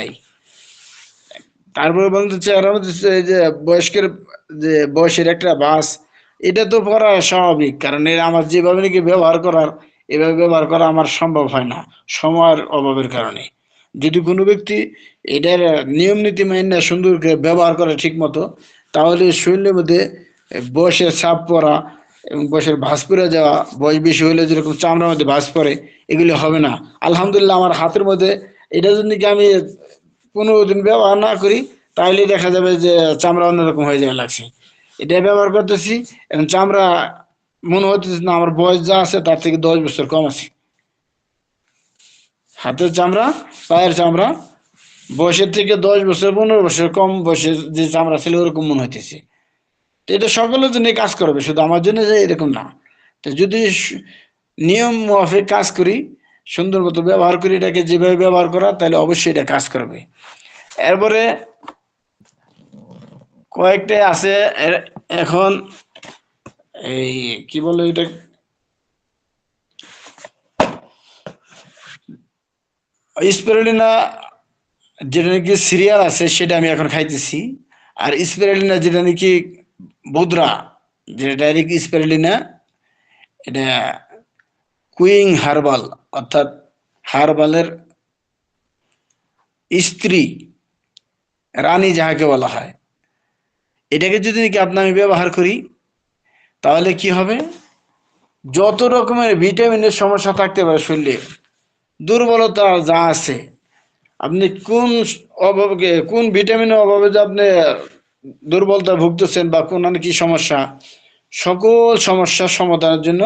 নেই। তারপরে বলতে মধ্যে এই যে বয়স্কের যে বয়সের একটা বাস, এটা তো করা স্বাভাবিক, কারণ এর আমার যেভাবে নাকি ব্যবহার করার, এভাবে ব্যবহার করা আমার সম্ভব হয় না, সময়ের অভাবের কারণে। যদি কোনো ব্যক্তি এটার নিয়ম নীতি মাইনা সুন্দর ব্যবহার করে ঠিক মতো তাহলে শরীরের মধ্যে বয়সের চাপ পড়া এবং বয়সের ভাঁজ পড়ে যাওয়া, বয়স বেশি হলে যেরকম চামড়ার মধ্যে ভাঁজ পড়ে, এগুলি হবে না। আলহামদুলিল্লাহ, আমার হাতের মধ্যে এটা যদি আমি পনেরো দিন ব্যবহার না করি তাহলে দেখা যাবে যে চামড়া অন্যরকম হয়ে যাওয়া লাগছে। এটা ব্যবহার করতেছি, এবং চামড়া মনে হতেছে না আমার বয়স যা আছে, তার থেকে দশ বছর কম আছে। হাতের চামড়া, পায়ের চামড়া, বয়সের থেকে দশ বছর, পনেরো বছর কম বয়সের যে চামড়া ছিল, ওরকম মনে হইতেছে। তো এটা সকলের জন্য কাজ করবে, শুধু আমার জন্য যে এরকম না। তো যদি নিয়ম মাফিক কাজ করি সুন্দর মতো ব্যবহার করি এটাকে যেভাবে ব্যবহার করা, তাহলে অবশ্যই এটা কাজ করবে। এরপরে কয়েকটা আছে এখন এই কি বলে এটা স্পেরুলিনা যেটা নাকি সিরিয়াল আছে, সেটা আমি এখন খাইতেছি। আর স্পেরুলিনা যেটা নাকি বুদ্রা, যেটা ডাইরেক্ট স্পেরুলিনা, এটা কুইং হার্বাল। অর্থাৎ হারবালের স্ত্রী রানী যাহাকে বলা হয়। এটাকে যদি নাকি আপনি আমি ব্যবহার করি, তাহলে কি হবে? যত রকমের ভিটামিনের সমস্যা থাকতে পারে শরীরে, দুর্বলতা যা আছে, আপনি কোন অভাবে কোন ভিটামিনের অভাবে যে আপনি দুর্বলতা ভুগতেছেন বা কোন কি সমস্যা, সকল সমস্যার সমাধানের জন্য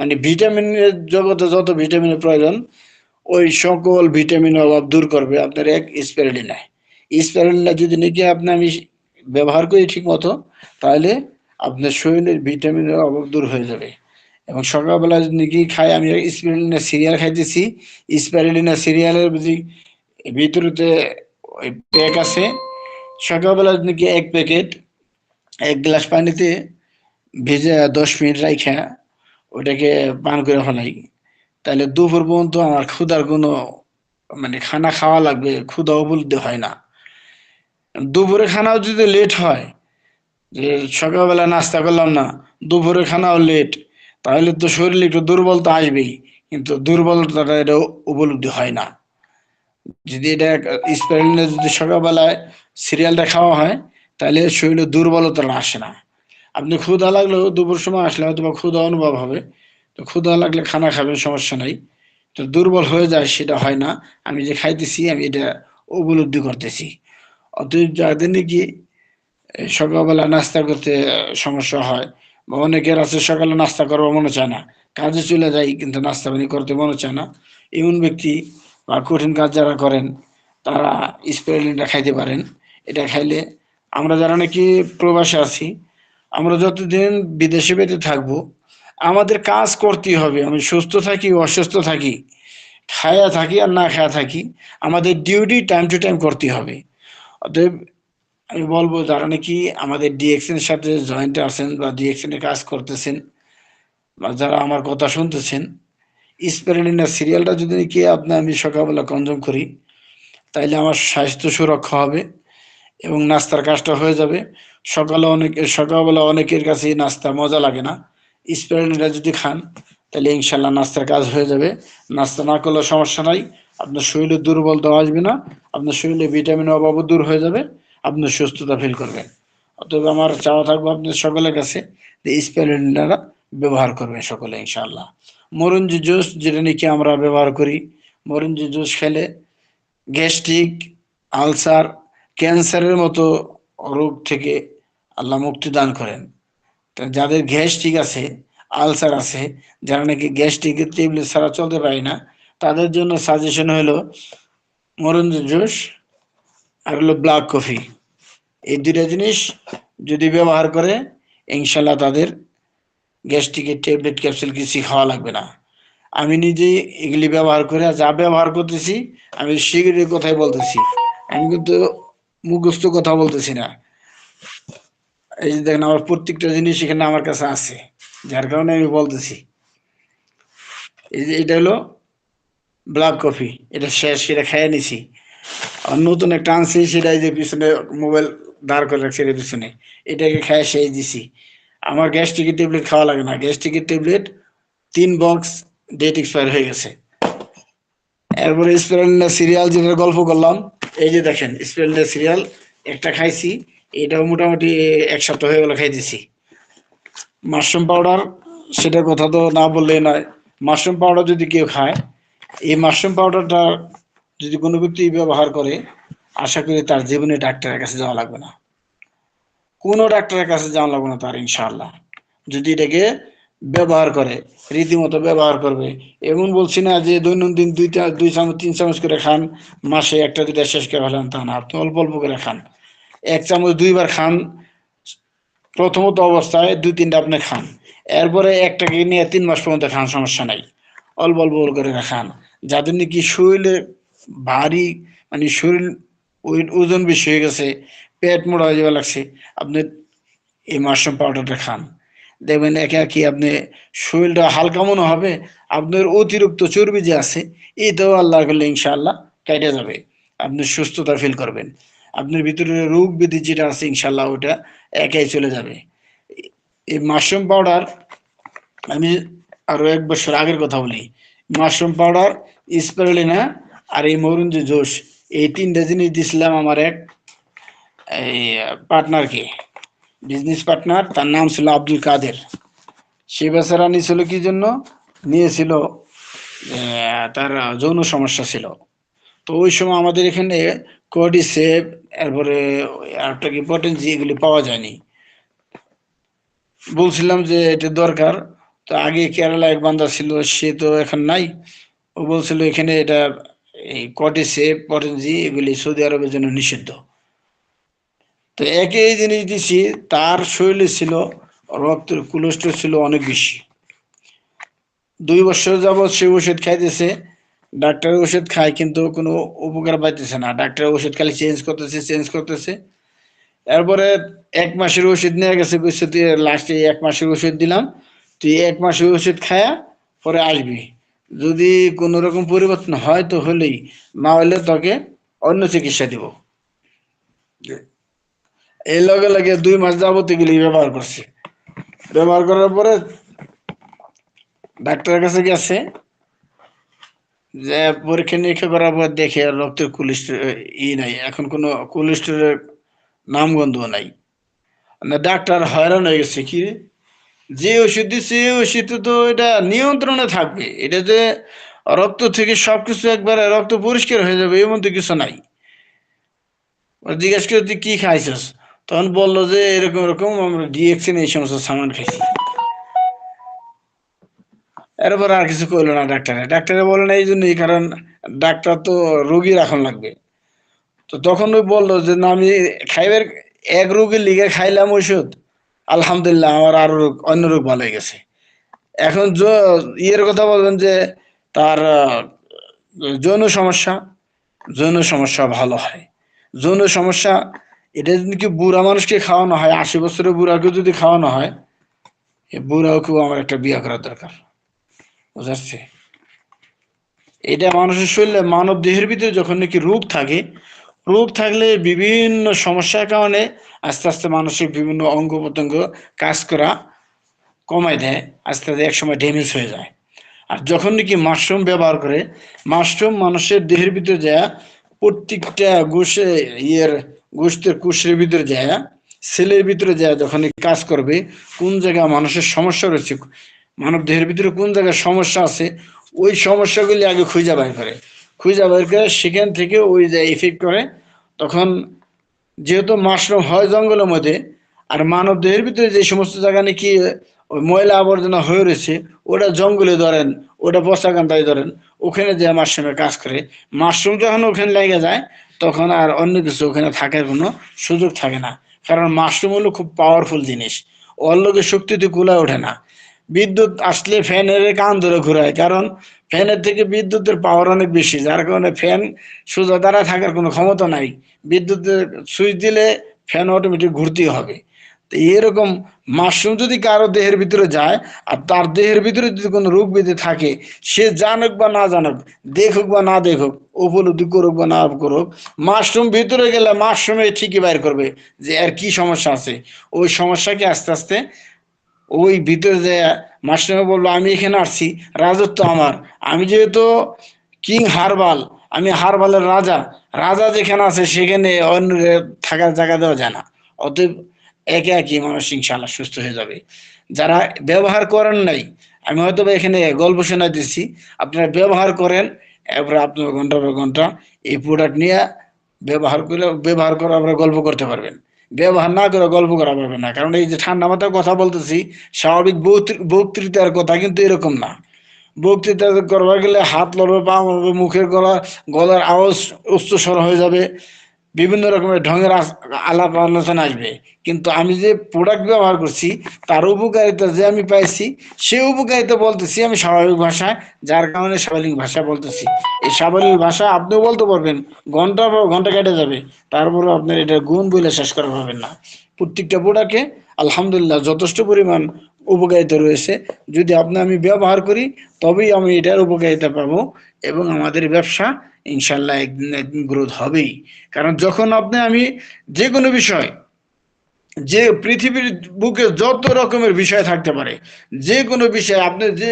মানে ভিটামিনের জগতে যত ভিটামিনের প্রয়োজন, ওই সকল ভিটামিনের অভাব দূর করবে আপনার এক স্পেরুলিনা স্পেরুলিনা যদি নাকি আপনি আমি ব্যবহার করি ঠিক মতো তাহলে আপনার শরীরের ভিটামিনের অভাব দূর হয়ে যাবে। এবং সকালবেলা যদি নাকি খাই, আমি স্পেরুলিনা সিরিয়াল খাইতেছি, স্পেরুলিনা সিরিয়ালের যদি ভিতরেতে ওই প্যাক আছে, সকালবেলা নাকি এক প্যাকেট এক গ্লাস পানিতে ভেজে দশ মিনিট রাইখা ওটাকে পান করে ফেলাই। তাহলে দুপুর পর্যন্ত আমার ক্ষুধার কোনো মানে খানা খাওয়া লাগবে ক্ষুধা উপলব্ধি হয় না। দুপুরে খানাও যদি লেট হয়, যে সকালবেলা নাস্তা করলাম না, দুপুরে খানাও লেট তাহলে তো শরীরে একটু দুর্বলতা আসবেই, কিন্তু দুর্বলতাটা এটা উপলব্ধি হয় না। যদি এটা স্পেরলিনে যদি সকালবেলায় সিরিয়ালটা খাওয়া হয়, তাহলে শরীরে দুর্বলতাটা আসে না। আপনি ক্ষুধা লাগলেও দুপুর সময় আসলে হয়তো বা ক্ষুধা অনুভব হবে। তো ক্ষুধা লাগলে খানা খাবেন, সমস্যা নাই। তো দুর্বল হয়ে যায় সেটা হয় না। আমি যে খাইতেছি, আমি এটা উপলব্ধি করতেছি। অতএব যাদের নাকি সকালবেলা নাস্তা করতে সমস্যা হয় বা অনেকের আছে সকালে নাস্তা করব মনে চায় না, কাজে চলে যাই কিন্তু নাস্তা পানি করতে মনে চায় না। এমন ব্যক্তি বা কঠিন কাজ যারা করেন, তারা স্পেরলিনটা খাইতে পারেন। এটা খাইলে আমরা যারা নাকি প্রবাসে আছি আমরা যতদিন বিদেশে বেঁধে থাকব, আমাদের কাজ করতেই হবে। আমি সুস্থ থাকি, অসুস্থ থাকি, খায়া থাকি আর না খায়া থাকি, আমাদের ডিউটি টাইম টু টাইম করতে হবে। অতএব আমি বলব, যারা নাকি আমাদের ডিএক্সএন এর সাথে জয়েন্ট আছেন বা ডিএক্সএন এ কাজ করতেছেন বা যারা আমার কথা শুনতেছেন স্পেরলিনা সিরিয়ালটা যদি নাকি আপনি আমি সকালবেলা কনজুম করি, তাইলে আমার স্বাস্থ্য সুরক্ষা হবে। এবং নাস্তার কাজটা হয়ে যাবে। সকালে অনেক, সকালবেলা অনেকের কাছে নাস্তা মজা লাগে না। স্পেরলিনা যদি খান, তাহলে ইনশাল্লাহ নাস্তার কাজ হয়ে যাবে। নাস্তা না করলে সমস্যা নাই। আপনার শরীরে দুর্বলতা আসবে না। আপনার শরীরে ভিটামিন অভাবও দূর হয়ে যাবে। আপনি সুস্থতা ফিল করবেন। অতএব আমার চাওয়া থাকবে আপনাদের সকলের কাছে যে ব্যবহার করবেন সকলে ইনশাল্লাহ। মরঞ্জি জুস, যেটা নাকি আমরা ব্যবহার করি। মরঞ্জি জুস খেলে গ্যাস্ট্রিক, আলসার ক্যান্সারের মতো রোগ থেকে আল্লাহ মুক্তি দান করেন। যাদের গ্যাস্ট্রিক আছে, আলসার আছে, যারা নাকি গ্যাস্ট্রিকের ট্যাবলেট ছাড়া চলতে পারে না, তাদের জন্য সাজেশন হলো মরঞ্জি জুস আর হলো ব্ল্যাক কফি এই দুটা জিনিস যদি ব্যবহার করে ইনশাল্লাহ তাদের গ্যাস্ট্রিকের ট্যাবলেট ক্যাপসুল কিছু খাওয়া লাগবে না। আমি নিজেই এগুলি ব্যবহার করে যা ব্যবহার করতেছি, আমি শিগগিরই কথাই বলতেছি। আমি কিন্তু মুখস্থ কথা বলতেছি না। এই যে দেখেন, আমার প্রত্যেকটা জিনিস এখানে আমার কাছে আছে, যার কারণে আমি বলতেছি। এই যে এটা হলো ব্ল্যাক কফি এটা শেষ সেটা খেয়ে নিছি। আর নতুন একটা আনছি, সেটাই যে পিছনে মোবাইল দাঁড় করে রাখছি এর পিছনে। এটাকে খেয়ে সেই দিছি। আমার গ্যাস্ট্রিকের ট্যাবলেট খাওয়া লাগে না। গ্যাস্ট্রিকের ট্যাবলেট তিন বক্স ডেট এক্সপায়ার হয়ে গেছে। এরপরে স্পেরালিনা সিরিয়াল যেটা গল্প করলাম এই যে দেখেন স্পেরালিনা সিরিয়াল, একটা খাইছি, এটাও মোটামুটি এক সপ্তাহ হয়ে গেল খাইতেছি মাশরুম পাউডার, সেটার কথা তো না বললেই নয়। মাশরুম পাউডার যদি কেউ খায়, এই মাশরুম পাউডারটা যদি কোনো ব্যক্তি ব্যবহার করে, আশা করি তার জীবনে ডাক্তারের কাছে যাওয়া লাগবে না। কোনো ডাক্তারের কাছে যাওয়া লাগবে না তার ইনশাল্লাহ যদি এটাকে ব্যবহার করে, রীতিমতো ব্যবহার করবে। এমন বলছি না যে দৈনন্দিন দুইটা, দুই চামচ, তিন চামচ করে খান, মাসে একটা, দুইটা শেষ করে ফেলেন তা না। আপনি অল্প অল্প করে খান। এক চামচ দুইবার খান, প্রথমত অবস্থায় দুই, তিনটা আপনি খান। এরপরে একটাকে নিয়ে তিন মাস পর্যন্ত খান, সমস্যা নাই। অল্প অল্প করে খান। যাদের নাকি শরীরে ভারী মানে শরীর ওজন বেশি হয়ে গেছে, পেট মোড়া হয়ে যাওয়া লাগছে, আপনি এই মাশরুম পাউডারটা খান। দেখবেন একে একে আপনি শরীরটা হালকা মনে হবে, আপনার অতিরিক্ত চর্বি যে আছে, এটাও আল্লাহ করলে ইনশাআল্লাহ কেটে যাবে। আপনি সুস্থতা ফিল করবেন। আপনার ভিতরে রোগ ব্যাধি যেটা আছে ইনশাল্লাহ ওটা একাই চলে যাবে। এই মাশরুম পাউডার আমি আরও এক বছর আগের কথা বলি। মাশরুম পাউডার স্পেরলিনা আর এই মরুন যে জোশ, এই তিনটা জিনিস দিছিলাম আমার এক, এই পার্টনারকে বিজনেস পার্টনার তার নাম ছিল আব্দুল কাদের। সে বেচারা নিয়েছিল কি জন্য? নিয়েছিল তার যৌন সমস্যা ছিল। তো ওই সময় আমাদের এখানে কোডিসেপ এরপরে আরেকটা কি পটেন্সি এগুলি পাওয়া যায়নি। বলছিলাম যে এটা দরকার। তো আগে কেরালা এক বান্দা ছিল, সে তো এখন নাই। ও বলছিল এখানে এটা এই কটিসেপ পটেন্সি এগুলি সৌদি আরবের জন্য নিষিদ্ধ। তো একে এই জিনিস দিছি, তার শরীরে ছিল, রক্তের কোলেস্ট্রল ছিল অনেক বেশি। দুই বছর যাবৎ সে ওষুধ খাইতেছে ডাক্তারের ওষুধ খায় কিন্তু কোনো উপকার পাইতেছে না। ডাক্তারের ওষুধ খালি চেঞ্জ করতেছে চেঞ্জ করতেছে। এরপরে এক মাসের ওষুধ নিয়ে গেছে তুই লাস্টে এক মাসের ওষুধ দিলাম, তুই এক মাসের ওষুধ খায়া পরে আসবি। যদি কোনো রকম পরিবর্তন হয় তো হলেই, না হলে তোকে অন্য চিকিৎসা দিব। এই লগে লগে দুই মাস যাবত এগুলি ব্যবহার করছে। ব্যবহার করার পরে ডাক্তারের কাছে গেছে, যে পরীক্ষা নিরীক্ষা করার পর দেখে রক্তের কোলেস্ট্রল ই নাই। এখন কোনো কোলেস্ট্রলের নামগন্ধ নাই। না, ডাক্তার হয়রান হয়ে গেছে, কি যে ওষুধ দিচ্ছে ওষুধে তো এটা নিয়ন্ত্রণে থাকবে। এটা যে রক্ত থেকে সবকিছু একবারে রক্ত পরিষ্কার হয়ে যাবে, এমন তো কিছু নাই। জিজ্ঞেস করে কি খাইছিস? তখন বলল যে এরকম এরকম আমরা ডিএক্সিন এই সমস্ত সামান খাইছি। এরপর আর কিছু করল না ডাক্তারে। ডাক্তারে বলে না, এই জন্যই, কারণ ডাক্তার তো রুগী রাখন লাগবে। তো তখন ওই বলল যে, না, আমি খাইবার, এক রোগীর লিগে খাইলাম ওষুধ। আলহামদুলিল্লাহ, আমার আরও রোগ, অন্য রোগ ভালো হয়ে গেছে। এখন ইয়ের কথা বলবেন যে, তার যৌন সমস্যা যৌন সমস্যা ভালো হয়। যৌন সমস্যা এটা যদি কি বুড়া মানুষকে খাওয়ানো হয়, আশি বছরের বুড়াকে যদি খাওয়ানো হয় বুড়াকেও আমার একটা বিয়ে করার দরকার। বুঝা যাচ্ছে এটা মানুষের শরীরে মানব দেহের ভিতরে যখন নাকি রোগ থাকে রোগ থাকলে বিভিন্ন সমস্যার কারণে আস্তে আস্তে মানুষের বিভিন্ন অঙ্গ প্রত্যঙ্গ কাজ করা কমায় দেয়, আস্তে আস্তে একসময় ড্যামেজ হয়ে যায়। আর যখন নাকি মাশরুম ব্যবহার করে, মাশরুম মানুষের দেহের ভিতরে যায় প্রত্যেকটা গোষে ইয়ের গোষ্ঠের কোষের ভিতরে যায় সেলের ভিতরে যায় যখন কাজ করবে, কোন জায়গায় মানুষের সমস্যা রয়েছে, মানব দেহের ভিতরে কোন জায়গায় সমস্যা আছে, ওই সমস্যাগুলি আগে খুঁজে বের করে। খুঁজে বের করে সেখান থেকে ওই যে এফেক্ট করে, তখন যেহেতু মাশরুম হয় জঙ্গলের মধ্যে, আর মানব দেহের ভিতরে যে সমস্ত জায়গা নাকি ময়লা আবর্জনা হয়ে রয়েছে, ওটা জঙ্গলে ধরেন, ওটা বসাগান্তায় ধরেন, ওখানে যে মাশরুমে কাজ করে, মাশরুম যখন ওখানে লেগে যায় তখন আর অন্য কিছু ওখানে থাকার কোনো সুযোগ থাকে না। কারণ মাশরুম হলো খুব পাওয়ারফুল জিনিস। অল্লোকে শক্তিতে কুলায় ওঠে না। বিদ্যুৎ আসলে ফ্যানের কান ধরে ঘুরায়, কারণ ফ্যানের থেকে বিদ্যুতের পাওয়ার অনেক বেশি, যার কারণে ফ্যান সোজা দ্বারা থাকার কোনো ক্ষমতা নাই। বিদ্যুতের সুইচ দিলে ফ্যান অটোমেটিক ঘুরতেই হবে। এরকম মাশরুম যদি কারও দেহের ভিতরে যায় আর তার দেহের ভিতরে যদি কোনো রোগ ব্যাধি থাকে, সে জানুক বা না জানুক, দেখুক বা না দেখুক, উপলব্ধি করুক বা না করুক, মাশরুম ভিতরে গেলে মাশরুমে ঠিকই বাইর করবে যে আর কি সমস্যা আছে। ওই সমস্যাকে আস্তে আস্তে ওই ভিতরে যে মাশরুমে বলব আমি এখানে আসছি, রাজত্ব আমার। আমি যেহেতু কিং হারবাল, আমি হারবালের রাজা রাজা যেখানে আছে সেখানে অন্য থাকার জায়গা দেওয়া যায় না। অতএব একে একই মানুষ ইনশাল্লাহ সুস্থ হয়ে যাবে। যারা ব্যবহার করেন নাই, আমি হয়তো এখানে গল্প শোনা দিচ্ছি আপনারা ব্যবহার করেন, এরপরে আপনার ঘণ্টা পর ঘণ্টা এই প্রোডাক্ট নিয়ে ব্যবহার করলে ব্যবহার করে আপনারা গল্প করতে পারবেন। ব্যবহার না করে গল্প করা পারবে না। কারণ এই যে ঠান্ডা মাথায় কথা বলতেছি, স্বাভাবিক বক্তৃ- বক্তৃতার কথা কিন্তু এরকম না। বক্তৃতা করবার গেলে হাত লড়বে, পা মুখের গলা, গলার আওয়াজ উচ্চস্বর হয়ে যাবে। বিভিন্ন রকমের ঢঙের আলাপ আলোচনা আসবে। কিন্তু আমি যে প্রোডাক্ট ব্যবহার করছি, তার উপকারিতা যে আমি পাইছি, সে উপকারিতা বলতেছি আমি স্বাভাবিক ভাষায়, যার কারণে স্বাভাবিক ভাষা বলতেছি। এই স্বাভাবিক ভাষা আপনিও বলতে পারবেন, ঘণ্টা পর ঘণ্টা কেটে যাবে তারপরে আপনার এটা গুণ বলে শেষ করা পাবেন না। প্রত্যেকটা প্রোডাক্টে আলহামদুলিল্লাহ যথেষ্ট পরিমাণ উপকারিতা রয়েছে। যদি আপনি আমি ব্যবহার করি, তবেই আমি এটার উপকারিতা পাবো এবং আমাদের ব্যবসা ইনশাল্লাহ একদিন একদিন গ্রোথ হবেই। কারণ যখন আপনি আমি যে কোনো বিষয়, যে পৃথিবীর বুকে যত রকমের বিষয় থাকতে পারে যে কোনো বিষয় আপনি যে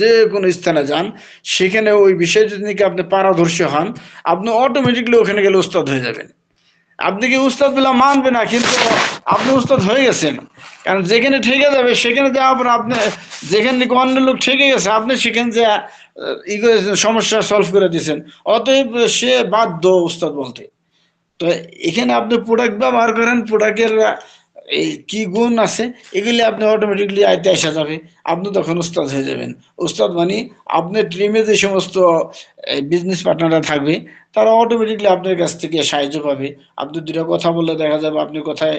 যে কোনো স্থানে যান, সেখানে ওই বিষয় যদি আপনি পারদর্শী হন, আপনি অটোমেটিকলি ওখানে গেলে উস্তাদ হয়ে যাবেন। আপনি কি উস্তাদ বলে মানবে না? কিন্তু আপনি উস্তাদ হয়ে গেছেন। কারণ যেখানে ঠেকে যাবে, সেখানে যাওয়ার পর আপনি যেখানে অন্য লোক ঠেকে গেছে, আপনি সেখানে যে ই সমস্যা সলভ করে দিয়েছেন। অতএব সে বাধ্য উস্তাদ বলতে। তো এখানে আপনি প্রোডাক্ট ব্যবহার করেন প্রোডাক্টের এই কি গুণ আছে? এগুলি আপনি অটোমেটিকলি আয়তে আসা যাবে। আপনি তখন উস্তাদ হয়ে যাবেন। উস্তাদ মানে আপনার টিমে যে সমস্ত বিজনেস পার্টনাররা থাকবে, তারা অটোমেটিকলি আপনার কাছ থেকে সাহায্য পাবে। আপনি দুটা কথা বললে দেখা যাবে আপনি কথায়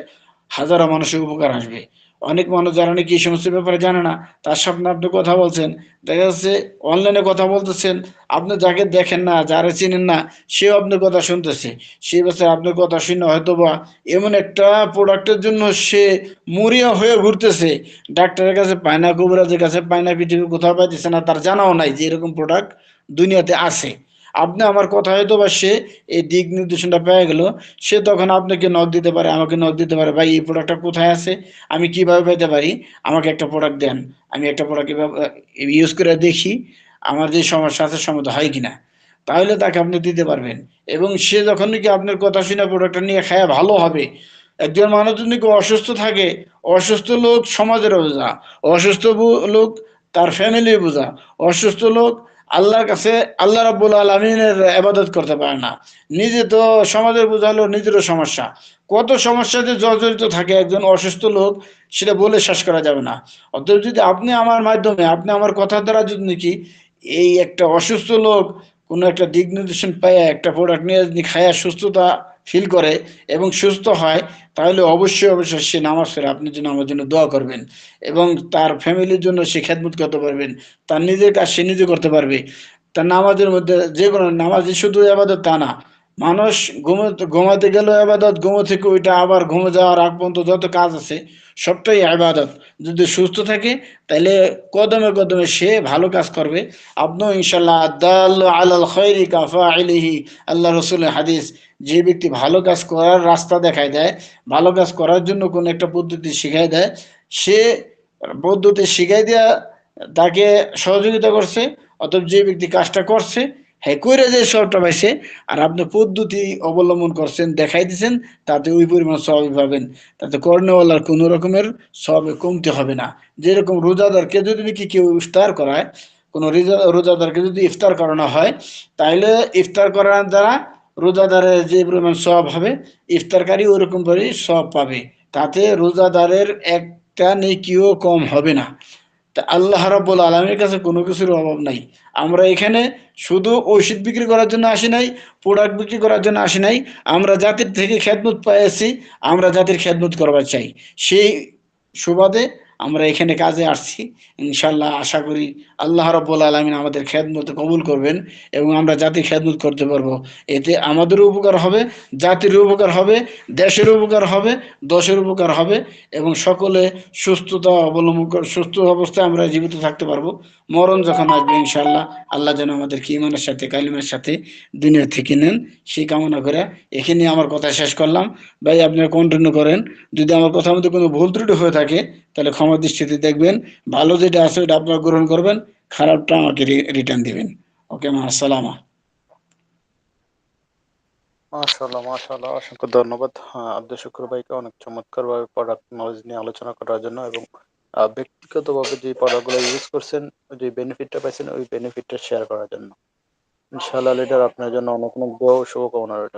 হাজারো মানুষের উপকার আসবে। অনেক মানুষ যারা নাকি এই সমস্ত ব্যাপারে জানে না। তার সামনে আপনি কথা বলছেন। দেখা যাচ্ছে অনলাইনে কথা বলতেছেন। আপনি যাকে দেখেন না, যারা চিনেন না, সেও আপনার কথা শুনতেছে। সে বছর আপনার কথা শুনে হয়তো বা এমন একটা প্রোডাক্টের জন্য সে মরিয়া হয়ে ঘুরতেছে। ডাক্তারের কাছে পায় না কবিরাজের কাছে পায় না পৃথিবী কোথাও পাইতেছে না। তার জানাও নাই যে এরকম প্রোডাক্ট দুনিয়াতে আছে। আপনি আমার কথা হয়তো বা সে এই দিক নির্দেশনটা পেয়ে গেল, সে তখন আপনাকে নক দিতে পারে, আমাকে নক দিতে পারে, ভাই, এই প্রোডাক্টটা কোথায় আছে? আমি কীভাবে পেতে পারি? আমাকে একটা প্রোডাক্ট দেন। আমি একটা প্রোডাক্ট ইউজ করে দেখি, আমার যে সমস্যা আছে সমাধান হয় কিনা? তাহলে তাকে আপনি দিতে পারবেন। এবং সে যখন নাকি আপনার কথা শুনে প্রোডাক্টটা নিয়ে খায়, ভালো হবে। একজন মানুষ যদি অসুস্থ থাকে, অসুস্থ লোক সমাজের বোঝা, অসুস্থ লোক তার ফ্যামিলি বোঝা, অসুস্থ লোক আল্লাহর কাছে আল্লাহ রাব্বুল আলমিনের আবাদত করতে পারে না। নিজে তো সমাজের বোঝা হলো নিজেরও সমস্যা। কত সমস্যা যে জর্জরিত থাকে একজন অসুস্থ লোক, সেটা বলে শেষ করা যাবে না। অতএব যদি আপনি আমার মাধ্যমে, আপনি আমার কথার দ্বারা যদি নাকি এই একটা অসুস্থ লোক কোনো একটা দিক নির্দেশন পায় একটা প্রোডাক্ট নিয়ে যদি খায়া সুস্থতা ফিল করে এবং সুস্থ হয়, তাহলে অবশ্যই অবশ্যই সে নামাজ ফেরে আপনি জন্য আমার জন্য দোয়া করবেন এবং তার ফ্যামিলির জন্য সে খেদমত করতে পারবেন। তার নিজের কাজ সে নিজে করতে পারবে। তার নামাজের মধ্যে যে কোনো নামাজ শুধু আবাদত তা না। মানুষ ঘুমোতে ঘুমাতে গেলেও আবাদত, ঘুমো থেকে ওইটা আবার ঘুমে যাওয়ার আগ পর্যন্ত যত কাজ আছে, সবটাই আবাদত। যদি সুস্থ থাকে, তাহলে কদমে কদমে সে ভালো কাজ করবে। আপনিও ইনশাল্লাহ আদাল আলাল খৈরি কাফা আলিহি আল্লাহ রসুলের হাদিস, যে ব্যক্তি ভালো কাজ করার রাস্তা দেখায় দেয়, ভালো কাজ করার জন্য কোন একটা পদ্ধতি শিখাই দেয়, সে পদ্ধতি শিখাই দেয়া, তাকে সহযোগিতা করছে, অতএব যে ব্যক্তি কাজটা করছে হ্যাঁ কইরা যে সবটা পাইছে, আর আপনি পদ্ধতি অবলম্বন করছেন, দেখাই দিচ্ছেন তাতে ওই পরিমাণ সবই পাবেন। তাতে কর্ণওয়ালার কোনো রকমের সবে কমতে হবে না। যেরকম রোজাদারকে যদি নাকি কেউ ইফতার করায়, কোনো রিজা- রোজাদারকে যদি ইফতার করানো হয় তাহলে ইফতার করার দ্বারা রোজাদারের যে পরিমাণ সব হবে, ইফতারকারী ওরকম করে সব পাবে। তাতে রোজাদারের একটা নেকিও কম হবে না। তা আল্লাহ রাব্বুল আলমের কাছে কোনো কিছুর অভাব নাই। আমরা এখানে শুধু ঔষধ বিক্রি করার জন্য আসি নাই প্রোডাক্ট বিক্রি করার জন্য আসি নাই। আমরা জাতির থেকে খেদমত পাইছি আমরা জাতির খেদমত করবার চাই। সেই সুবাদে আমরা এখানে কাজে আসছি। ইনশাল্লাহ আশা করি আল্লাহ রব্বুল আলমিন আমাদের খেদমত কবুল করবেন এবং আমরা জাতি খেদমত করতে পারব। এতে আমাদেরও উপকার হবে, জাতির উপকার হবে, দেশের উপকার হবে দশের উপকার হবে এবং সকলে সুস্থতা অবলম্বন সুস্থ অবস্থায় আমরা জীবিত থাকতে পারব। মরণ যখন আসবে ইনশাল্লাহ আল্লাহ যেন আমাদের ইমানের সাথে, কালিমের সাথে দুনিয়া থেকে নেন। সেই কামনা করে এখানে আমার কথা শেষ করলাম। ভাই, আপনারা কন্টিনিউ করেন। যদি আমার কথার মধ্যে কোনো ভুল ত্রুটি হয়ে থাকে তাহলে ক্ষমা দৃষ্টিতে দেখবেন। ভালো যেটা আছে ওটা আপনারা গ্রহণ করবেন, খারাপটা আমাকে রিটার্ন দিবেন। ওকে, মা, আসসালামা মাশাআল্লাহ মাশাআল্লাহ, অসংখ্য ধন্যবাদ। আব্দুল শুকুর ভাইকে অনেক চমৎকার ভাবে প্রোডাক্ট নলেজ নিয়ে আলোচনা করার জন্য এবং ব্যক্তিগতভাবে যে প্রোডাক্টগুলো ইউজ করছেন, যে বেনিফিটটা পাইছেন, ওই বেনিফিটটা শেয়ার করার জন্য। ইনশাআল্লাহ লিডার আপনার জন্য অনেক অনেক দোয়া শুভকামনা রইল।